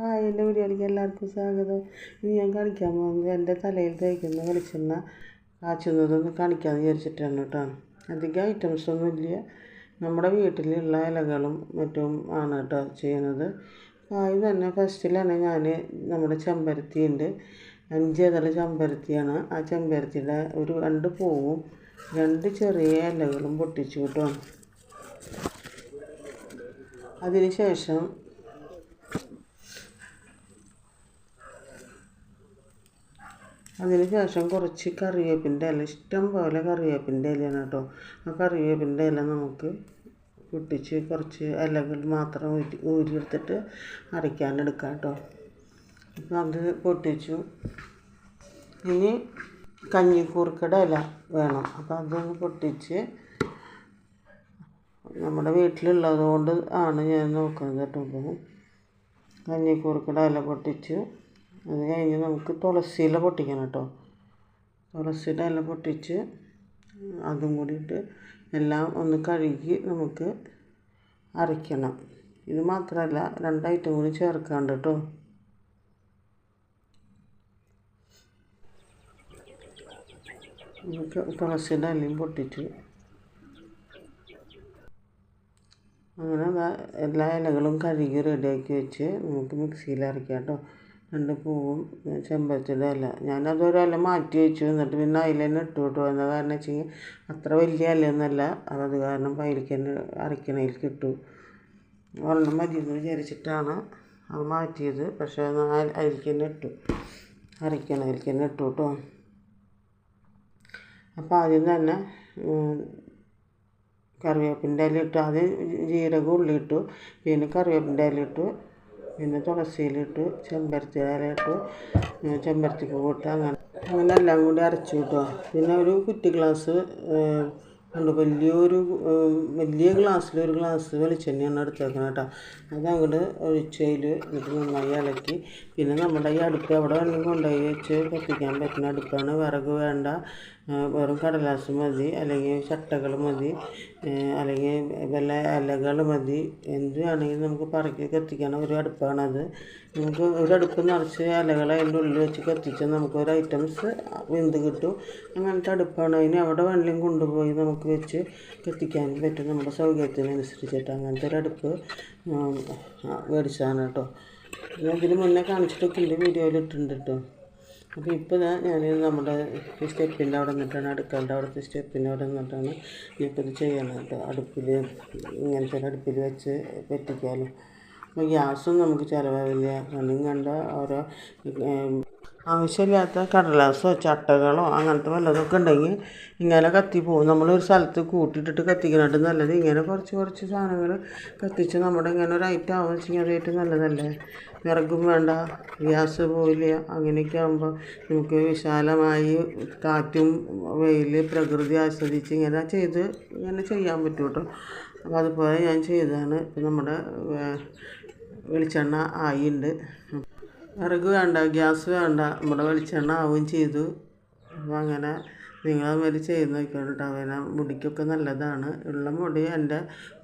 Hi എന്റെ വീഡിയോയിലേക്ക് എല്ലാവർക്കും സ്വാഗതം. ഇനി ഞാൻ കാണിക്കാൻ പോകുന്നത് എന്റെ തലയിൽ തേക്കുന്ന വെളിച്ചെണ്ണ കാച്ചുന്നതൊന്ന് കാണിക്കാമെന്ന് വിചാരിച്ചിട്ടാണ് കേട്ടോ. അധികം ഐറ്റംസ് ഒന്നും ഇല്ല. നമ്മുടെ വീട്ടിലുള്ള ഇലകളും മറ്റും ആണ് കേട്ടോ ചെയ്യുന്നത്. കായ് തന്നെ ഫസ്റ്റിലാണ് ഞാൻ നമ്മുടെ ചെമ്പരത്തി ഉണ്ട് അഞ്ച് ഇതള ചെമ്പരത്തിയാണ്. ആ ചെമ്പരത്തിയുടെ ഒരു രണ്ട് പൂവും രണ്ട് ചെറിയ ഇലകളും പൊട്ടിച്ചു കേട്ടോ. അതിന് ശേഷം അതിന് ശേഷം കുറച്ച് കറിവേപ്പിന്റെ ഇല ഇഷ്ടം പോലെ കറിവേപ്പിന്റെ ഇലയാണ് കേട്ടോ. ആ കറിവേപ്പിന്റെ ഇല നമുക്ക് പൊട്ടിച്ച് കുറച്ച് ഇലകൾ മാത്രം ഊറ്റി ഊരിയെടുത്തിട്ട് അരയ്ക്കാനെടുക്കാം കേട്ടോ. അപ്പോൾ അത് പൊട്ടിച്ചു. ഇനി കഞ്ഞിക്കൂർക്കയുടെ ഇല വേണം. അപ്പോൾ അതൊന്ന് പൊട്ടിച്ച് നമ്മുടെ വീട്ടിലുള്ളത് കൊണ്ട് ആണ് ഞാൻ നോക്കുന്നത് കേട്ടോ. അപ്പം കഞ്ഞിക്കൂർക്കയുടെ ഇല പൊട്ടിച്ചു. അത് കഴിഞ്ഞ് നമുക്ക് തുളസിയില പൊട്ടിക്കണം കേട്ടോ. തുളസിയുടെ ഇല പൊട്ടിച്ച് അതും കൂടിയിട്ട് എല്ലാം ഒന്ന് കഴുകി നമുക്ക് അരയ്ക്കണം. ഇത് മാത്രമല്ല രണ്ട് കൂടി ചേർക്കാണ്ട് കേട്ടോ. നമുക്ക് തുളസിയുടെ ഇലയും പൊട്ടിച്ചു. അങ്ങനെ എല്ലാ ഇലകളും കഴുകി റെഡിയാക്കി വെച്ച് നമുക്ക് മിക്സിയിൽ അരയ്ക്കാം കേട്ടോ. രണ്ട് പൂവും ചെമ്പരത്തിയുടെ ഇല. ഞാനതൊരു ഇല മാറ്റി വെച്ചു. എന്നിട്ട് പിന്നെ അതിൽ തന്നെ ഇട്ട് കേട്ടോ. കാരണം കഴിഞ്ഞാൽ അത്ര വലിയ ഇലയൊന്നുമല്ല. അത് കാരണം അതിലേക്ക് തന്നെ അരയ്ക്കണതിലേക്ക് ഇട്ടു വെള്ളം മതിയെന്ന് വിചാരിച്ചിട്ടാണ് അത് മാറ്റിയത്. പക്ഷേ അതിലേക്ക് തന്നെ ഇട്ടു. അരയ്ക്കണതിലേക്ക് തന്നെ ഇട്ടു കേട്ടോ. അപ്പോൾ ആദ്യം തന്നെ കറിവേപ്പിന്റെ ഇല ഇട്ടു. ആദ്യം ജീരകം ഉള്ളിയിട്ടു പിന്നെ കറിവേപ്പിന്റെ ഇല ഇട്ടു. പിന്നെ തുളസിയിലിട്ടു ചെമ്പരത്തി ഇല ഇട്ടു ചെമ്പരത്തി പൂവ് ഇട്ട് അങ്ങനെ അങ്ങനെ എല്ലാം കൂടി അരച്ചു കിട്ടുക. പിന്നെ ഒരു കുറ്റി ഗ്ലാസ് ഉണ്ട് വലിയൊരു വലിയ ഗ്ലാസ്സിൽ ഒരു ഗ്ലാസ് വെളിച്ചെണ്ണയാണ് എടുത്തേക്കുന്നത് കേട്ടോ. അത് അങ്ങോട്ട് ഒഴിച്ചതിൽ എന്നിട്ട് നന്നായി ഇളക്കി. പിന്നെ നമ്മുടെ ഈ അടുപ്പ് എവിടെ വേണമെങ്കിലും കൊണ്ടുപോയി വെച്ച് കത്തിക്കാൻ പറ്റുന്ന അടുപ്പാണ്. വിറക് വേണ്ട. വെറും കടലാസ് മതി അല്ലെങ്കിൽ ചട്ടകൾ മതി അല്ലെങ്കിൽ വല്ല ഇലകൾ മതി. എന്ത് വേണമെങ്കിലും നമുക്ക് പറക്കി കത്തിക്കണ. ഒരു അടുപ്പാണത് നമുക്ക് ഒരു അടുപ്പ് നിറച്ച് ഇലകൾ അതിന്റെ ഉള്ളിൽ വെച്ച് കത്തിച്ചാൽ നമുക്ക് ഒരു ഐറ്റംസ് വെന്ത് കിട്ടും. അങ്ങനത്തെ അടുപ്പാണ്. അതിന് എവിടെ വേണമെങ്കിലും കൊണ്ടുപോയി നമുക്ക് വെച്ച് കത്തിക്കാൻ പറ്റും. നമ്മുടെ സൗകര്യത്തിനനുസരിച്ചിട്ട് അങ്ങനത്തെ ഒരു അടുപ്പ് മേടിച്ചതാണ് കേട്ടോ. ഞാൻ ഇതിന് മുന്നേ കാണിച്ചിട്ടൊക്കെ ഉണ്ട് വീഡിയോയിൽ ഇട്ടിട്ടുണ്ട് കേട്ടോ. അപ്പോൾ ഇപ്പോൾ ഞാൻ നമ്മുടെ സ്റ്റെപ്പിന്റെ അവിടെ നിന്നിട്ടാണ് അടുക്കളുടെ അവിടുത്തെ സ്റ്റെപ്പിന്റെ അവിടെ നിന്നിട്ടാണ് ഇപ്പോൾ ഇത് ചെയ്യണം. കേട്ടോ അടുപ്പിൽ ഇങ്ങനത്തെ അടുപ്പിൽ വെച്ച് പറ്റിക്കാമല്ലോ അപ്പോൾ ഗ്യാസും നമുക്ക് ചിലവാവില്ല. കണ്ണും കണ്ട ഓരോ ആവശ്യമില്ലാത്ത കടലാസോ ചട്ടകളോ അങ്ങനത്തെ വല്ലതൊക്കെ ഉണ്ടെങ്കിൽ ഇങ്ങനെ കത്തി പോകും. നമ്മളൊരു സ്ഥലത്ത് കൂട്ടിയിട്ടിട്ട് കത്തിക്കണായിട്ട് നല്ലത്. ഇങ്ങനെ കുറച്ച് കുറച്ച് സാധനങ്ങൾ കത്തിച്ച് നമ്മുടെ ഇങ്ങനെ ഒരു ഐറ്റം ആവുക വെച്ചെങ്കിൽ ഏറ്റവും നല്ലതല്ലേ? വിറകും വേണ്ട. ഗ്യാസ് പോയില്ല അങ്ങനെയൊക്കെ ആകുമ്പോൾ നമുക്ക് വിശാലമായി കാറ്റും വെയിൽ പ്രകൃതി ആസ്വദിച്ച് ഇങ്ങനെ ചെയ്ത് ഇങ്ങനെ ചെയ്യാൻ പറ്റും കേട്ടോ. അപ്പോൾ അതുപോലെ ഞാൻ ചെയ്തതാണ്. ഇപ്പം നമ്മുടെ വെളിച്ചെണ്ണ ആയിണ്ട്. വിറക് വേണ്ട ഗ്യാസ് വേണ്ട. നമ്മുടെ വെളിച്ചെണ്ണ ആവുകയും ചെയ്തു. അപ്പം അങ്ങനെ നിങ്ങളതുമാതിരി ചെയ്ത് നോക്കിക്കോളൂ കേട്ടോ അവനെ മുടിക്കൊക്കെ നല്ലതാണ്. ഉള്ള മുടി എന്റെ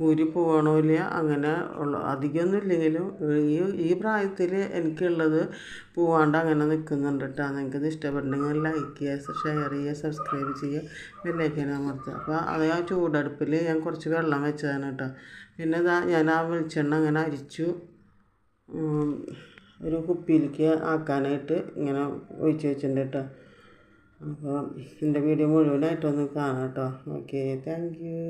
ഊരി പോകണമില്ല അങ്ങനെ ഉള്ള അധികമൊന്നും ഇല്ലെങ്കിലും ഈ ഈ പ്രായത്തിൽ എനിക്കുള്ളത് പോവാണ്ട് അങ്ങനെ നിൽക്കുന്നുണ്ട് കേട്ടോ നിങ്ങൾക്ക് ഇഷ്ടപ്പെട്ടുണ്ടെങ്കിൽ ലൈക്ക് ചെയ്യുക ഷെയർ ചെയ്യുക സബ്സ്ക്രൈബ് ചെയ്യുക ബെല്ലൈക്കൻ അമർത്തുക. അപ്പോൾ അത് ആ ചൂടടുപ്പിൽ ഞാൻ കുറച്ച് വെള്ളം വെച്ചതാണ് കേട്ടോ. പിന്നെ ഇതാ ഞാൻ ആ വെളിച്ചെണ്ണ അങ്ങനെ അരിച്ചു. ഒരു കുപ്പിയിലേക്ക് ആക്കാനായിട്ട് ഇങ്ങനെ ഒഴിച്ച് വെച്ചിട്ടുണ്ട് കേട്ടോ. അപ്പോൾ എന്റെ വീഡിയോ മുഴുവനായിട്ടൊന്ന് കാണാം കേട്ടോ. Okay thank you